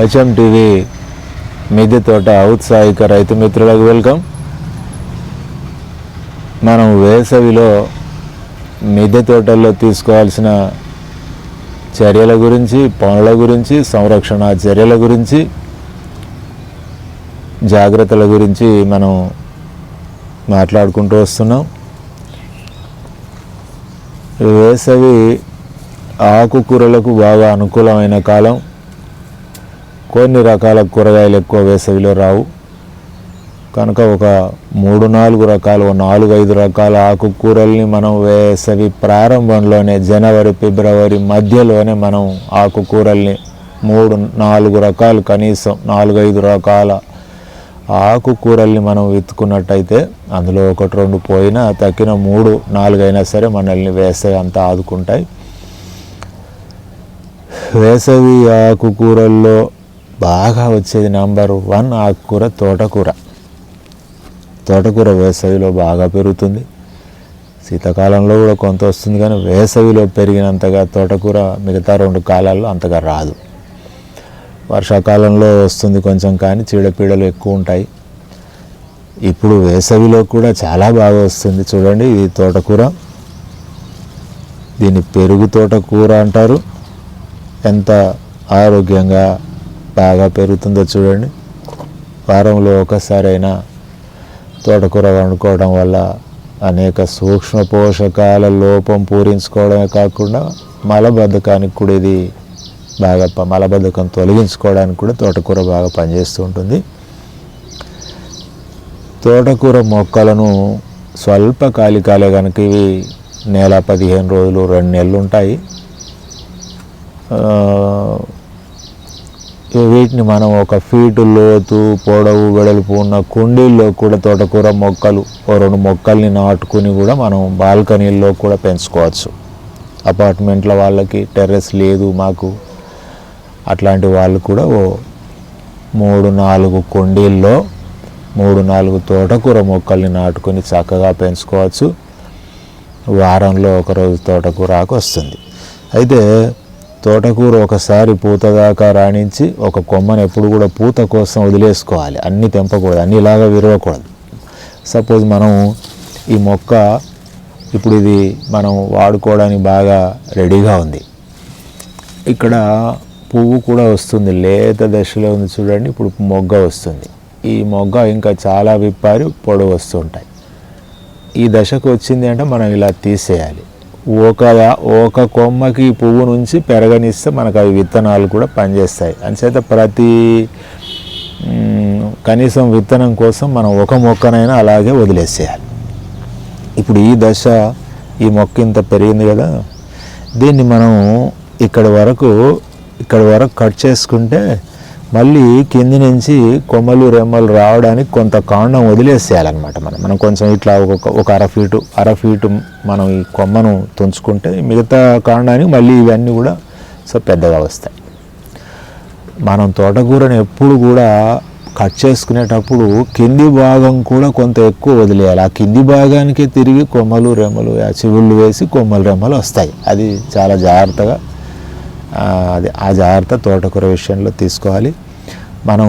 HM TV మిద్దె తోట ఔత్సాహిక రైతు మిత్రులకు వెల్కమ్. మనం వేసవిలో మిద్దె తోటల్లో తీసుకోవాల్సిన చర్యల గురించి పనుల గురించి సంరక్షణ చర్యల గురించి జాగ్రత్తల గురించి మనం మాట్లాడుకుంటూ వస్తున్నాం. వేసవి ఆకుకూరలకు బాగా అనుకూలమైన కాలం. కొన్ని రకాల కూరగాయలు ఎక్కువ వేసవిలో రావు. కనుక ఒక మూడు నాలుగు రకాలు నాలుగు ఐదు రకాల ఆకుకూరల్ని మనం వేసవి ప్రారంభంలోనే జనవరి ఫిబ్రవరి మధ్యలోనే మనం ఆకుకూరల్ని మూడు నాలుగు రకాలు కనీసం నాలుగు ఐదు రకాల ఆకుకూరల్ని మనం విత్తుకున్నట్టయితే అందులో ఒకటి రెండు పోయినా తక్కిన మూడు నాలుగైనా సరే మనల్ని వేసవి అంతా ఆదుకుంటాయి. వేసవి ఆకుకూరల్లో బాగా వచ్చేది నెంబర్ వన్ ఆకుకూర తోటకూర. తోటకూర వేసవిలో బాగా పెరుగుతుంది. శీతాకాలంలో కూడా కొంత వస్తుంది కానీ వేసవిలో పెరిగినంతగా తోటకూర మిగతా రెండు కాలాల్లో అంతగా రాదు. వర్షాకాలంలో వస్తుంది కొంచెం కానీ చీడపీడలు ఎక్కువ ఉంటాయి. ఇప్పుడు వేసవిలో కూడా చాలా బాగా వస్తుంది. చూడండి ఇది తోటకూర. దీన్ని పెరుగు తోటకూర అంటారు. ఎంత ఆరోగ్యంగా బాగా పెరుగుతుందో చూడండి. వారంలో ఒకసారైనా తోటకూర వండుకోవడం వల్ల అనేక సూక్ష్మ పోషకాల లోపం పూరించుకోవడమే కాకుండా మలబద్ధకానికి కూడా ఇది బాగా ప- మలబద్ధకం తొలగించుకోవడానికి కూడా తోటకూర బాగా పనిచేస్తూ ఉంటుంది. తోటకూర మొక్కలను స్వల్పకాలికాలే కనుక ఇవి నెల పదిహేను రోజులు రెండు నెలలు ఉంటాయి. వీటిని మనం ఒక ఫీటు లోతు పొడవు వెడల్పు ఉన్న కుండీల్లో కూడా తోటకూర మొక్కలు ఓ రెండు మొక్కల్ని నాటుకుని కూడా మనం బాల్కనీల్లో కూడా పెంచుకోవచ్చు. అపార్ట్మెంట్ల వాళ్ళకి టెర్రస్ లేదు మాకు. అట్లాంటి వాళ్ళు కూడా ఓ మూడు నాలుగు కుండీల్లో మూడు నాలుగు తోటకూర మొక్కల్ని నాటుకొని చక్కగా పెంచుకోవచ్చు. వారంలో ఒకరోజు తోటకూర ఆకు వస్తుంది. అయితే తోటకూర ఒకసారి పూత దాకా రాణించి ఒక కొమ్మను ఎప్పుడు కూడా పూత కోసం వదిలేసుకోవాలి. అన్ని తెంపకూడదు అన్ని ఇలాగా విరవకూడదు సపోజ్ మనం ఈ మొక్క ఇప్పుడు ఇది మనం వాడుకోవడానికి బాగా రెడీగా ఉంది. ఇక్కడ పువ్వు కూడా వస్తుంది లేత దశలో ఉంది చూడండి ఇప్పుడు మొగ్గ వస్తుంది. ఈ మొగ్గ ఇంకా చాలా విప్పారు పొడవు వస్తుంటాయి ఈ దశకు వచ్చింది అంటే మనం ఇలా తీసేయాలి. ఒక ఒక కొమ్మకి పువ్వు నుంచి పెరగనిస్తే మనకు అవి విత్తనాలు కూడా పనిచేస్తాయి. అంచేత ప్రతి కనీసం విత్తనం కోసం మనం ఒక మొక్కనైనా అలాగే వదిలేసేయాలి. ఇప్పుడు ఈ దశ ఈ మొక్క ఇంత పెరిగింది కదా దీన్ని మనం ఇక్కడి వరకు ఇక్కడి వరకు కట్ చేసుకుంటే మళ్ళీ కింది నుంచి కొమ్మలు రెమ్మలు రావడానికి కొంత కాండం వదిలేసేయాలన్నమాట మనం. మనం కొంచెం ఇట్లా ఒక ఒక అర ఫీటు అర ఫీటు మనం ఈ కొమ్మను తుంచుకుంటే మిగతా కాండానికి మళ్ళీ ఇవన్నీ కూడా సో పెద్దగా వస్తాయి. మనం తోటకూరని ఎప్పుడు కూడా కట్ చేసుకునేటప్పుడు కింది భాగం కూడా కొంత ఎక్కువ వదిలేయాలి. ఆ కింది భాగానికే తిరిగి కొమ్మలు రెమ్మలు చెవుళ్ళు చివుళ్ళు వేసి కొమ్మలు రెమ్మలు వస్తాయి. అది చాలా జాగ్రత్తగా అది ఆ జాగ్రత్త తోటకూర విషయంలో తీసుకోవాలి. మనం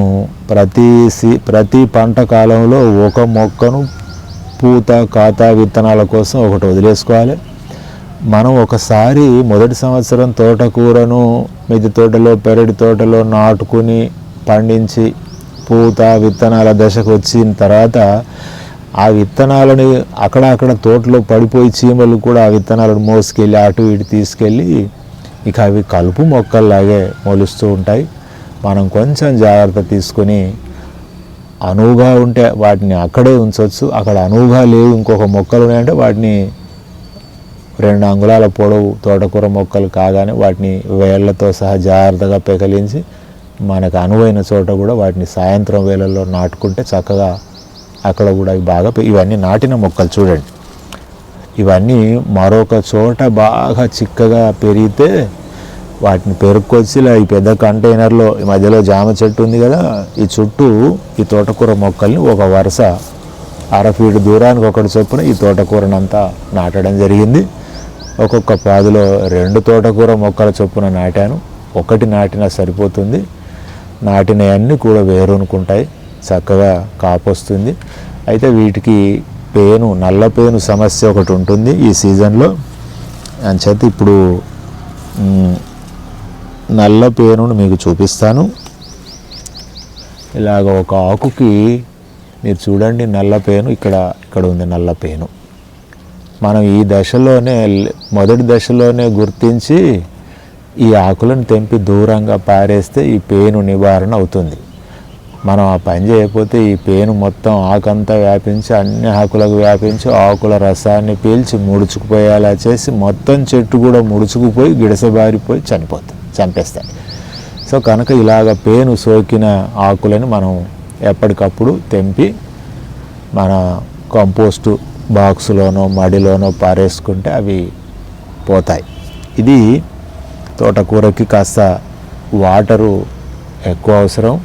ప్రతి సీ ప్రతి పంట కాలంలో ఒక మొక్కను పూత కాత విత్తనాల కోసం ఒకటి వదిలేసుకోవాలి. మనం ఒకసారి మొదటి సంవత్సరం తోటకూరను మిద్దె తోటలో పెరటి తోటలో నాటుకుని పండించి పూత విత్తనాల దశకు వచ్చిన తర్వాత ఆ విత్తనాలని అక్కడ అక్కడ తోటలో పడిపోయి చీమలు కూడా ఆ విత్తనాలను మోసుకెళ్ళి అటు ఇటు తీసుకెళ్ళి ఇక అవి కలుపు మొక్కల్లాగే మొలుస్తూ ఉంటాయి. మనం కొంచెం జాగ్రత్త తీసుకొని అనువుగా ఉంటే వాటిని అక్కడే ఉంచవచ్చు అక్కడ అనువుగా లేవు ఇంకొక మొక్కలు ఉన్నాయంటే వాటిని రెండు అంగుళాల పొడవు తోటకూర మొక్కలు కాగానే వాటిని వేళ్ళతో సహా జాగ్రత్తగా పెకలించి మనకు అనువైన చోట కూడా వాటిని సాయంత్రం వేళల్లో నాటుకుంటే చక్కగా అక్కడ కూడా బాగా ఇవన్నీ నాటిన మొక్కలు చూడండి. ఇవన్నీ మరొక చోట బాగా చిక్కగా పెరిగితే వాటిని పెరుక్కొచ్చి ఇలా ఈ పెద్ద కంటైనర్లో ఈ మధ్యలో జామ చెట్టు ఉంది కదా ఈ చుట్టూ ఈ తోటకూర మొక్కల్ని ఒక వరుస అర ఫీట్ దూరానికి ఒకటి చొప్పున ఈ తోటకూరనంతా నాటడం జరిగింది. ఒక్కొక్క పాదిలో రెండు తోటకూర మొక్కల చొప్పున నాటాను. ఒకటి నాటినా సరిపోతుంది. నాటినవన్నీ కూడా వేరునుకుంటాయి. చక్కగా కాపు వస్తుంది అయితే వీటికి పేను నల్ల పేను సమస్య ఒకటి ఉంటుంది ఈ సీజన్లో. అంచేత ఇప్పుడు నల్ల పేనును మీకు చూపిస్తాను. ఇలాగ ఒక ఆకుకి మీరు చూడండి నల్ల పేను ఇక్కడ ఇక్కడ ఉంది నల్ల పేను. మనం ఈ దశలోనే మొదటి దశలోనే గుర్తించి ఈ ఆకులను తెంపి దూరంగా పారేస్తే ఈ పేను నివారణ అవుతుంది. మనం ఆ పని చేయకపోతే ఈ పేను మొత్తం ఆకంతా వ్యాపించి అన్ని ఆకులకు వ్యాపించి ఆకుల రసాన్ని పీల్చి ముడుచుకుపోయేలా చేసి మొత్తం చెట్టు కూడా ముడుచుకుపోయి గిడసబారిపోయి చనిపోతుంది చంపేస్తాయి. సో కనుక ఇలాగ పేను సోకిన ఆకులను మనం ఎప్పటికప్పుడు తెంపి మన కంపోస్టు బాక్సులోనో మడిలోనో పారేసుకుంటే అవి పోతాయి. ఇది తోటకూరకి కాస్త వాటరు ఎక్కువ అవసరం.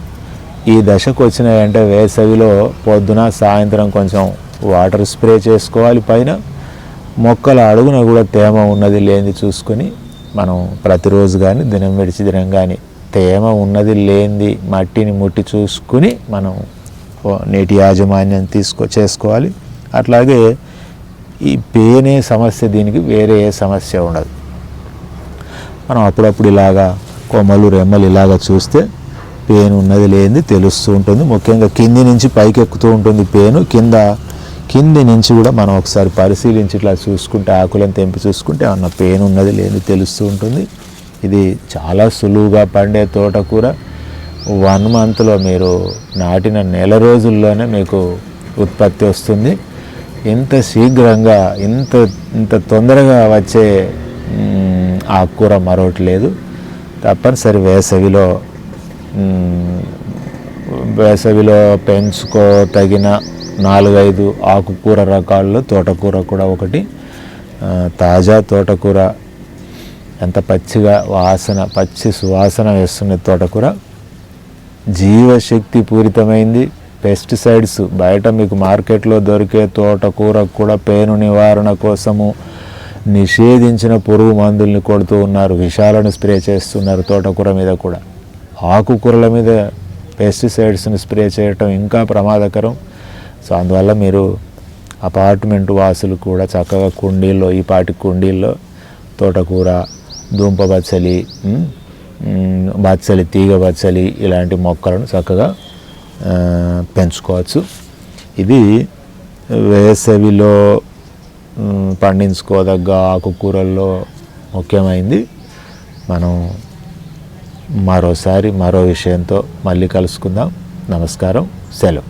ఈ దశకు వచ్చినాయంటే వేసవిలో పొద్దున సాయంత్రం కొంచెం వాటర్ స్ప్రే చేసుకోవాలి. పైన మొక్కల అడుగున కూడా తేమ ఉన్నది లేనిది చూసుకొని మనం ప్రతిరోజు కానీ దినం విడిచి దినం కానీ తేమ ఉన్నది లేనిది మట్టిని ముట్టి చూసుకుని మనం నీటి యాజమాన్యం తీసుకో చేసుకోవాలి. అట్లాగే ఈ పేనే సమస్య దీనికి వేరే ఏ సమస్య ఉండదు. మనం అప్పుడప్పుడు ఇలాగా కొమ్మలు రెమ్మలు ఇలాగా చూస్తే పెయిన్ ఉన్నది లేనిది తెలుస్తూ ఉంటుంది. ముఖ్యంగా కింది నుంచి పైకి ఎక్కుతూ ఉంటుంది పేను కింద కింది నుంచి కూడా మనం ఒకసారి పరిశీలించి ఇట్లా చూసుకుంటే ఆకులను తెంపి చూసుకుంటే అన్న పెయిన్ ఉన్నది లేనిది తెలుస్తూ ఉంటుంది. ఇది చాలా సులువుగా పండే తోటకూర. వన్ మంత్లో మీరు నాటిన నెల రోజుల్లోనే మీకు ఉత్పత్తి వస్తుంది. ఇంత శీఘ్రంగా ఇంత ఇంత తొందరగా వచ్చే ఆకుకూర మరొకటి లేదు. తప్పనిసరి వేసవిలో వేసవిలో పెంచుకో తగిన నాలుగైదు ఆకుకూర రకాల్లో తోటకూర కూడా ఒకటి. తాజా తోటకూర ఎంత పచ్చిగా వాసన పచ్చి సువాసన వేస్తున్న తోటకూర. జీవశక్తి పూరితమైంది. పెస్టిసైడ్స్ బయట మీకు మార్కెట్లో దొరికే తోటకూర కూడా పేను నివారణ కోసము నిషేధించిన పురుగు మందుల్ని కొడుతూ ఉన్నారు. విషాలను స్ప్రే చేస్తున్నారు తోటకూర మీద కూడా. ఆకుకూరల మీద పెస్టిసైడ్స్ని స్ప్రే చేయటం ఇంకా ప్రమాదకరం. సో అందువల్ల మీరు అపార్ట్మెంట్ వాసులు కూడా చక్కగా కుండీల్లో ఈ పాటి కుండీల్లో తోటకూర దుంప బచ్చలి బచ్చలి తీగ బచ్చలి ఇలాంటి మొక్కలను చక్కగా పెంచుకోవచ్చు. ఇది వేసవిలో పండించుకోదగ్గ ఆకుకూరల్లో ముఖ్యమైంది. మనం మరోసారి మరో విషయంతో మళ్ళీ కలుసుకుందాం. నమస్కారం. సెలవు.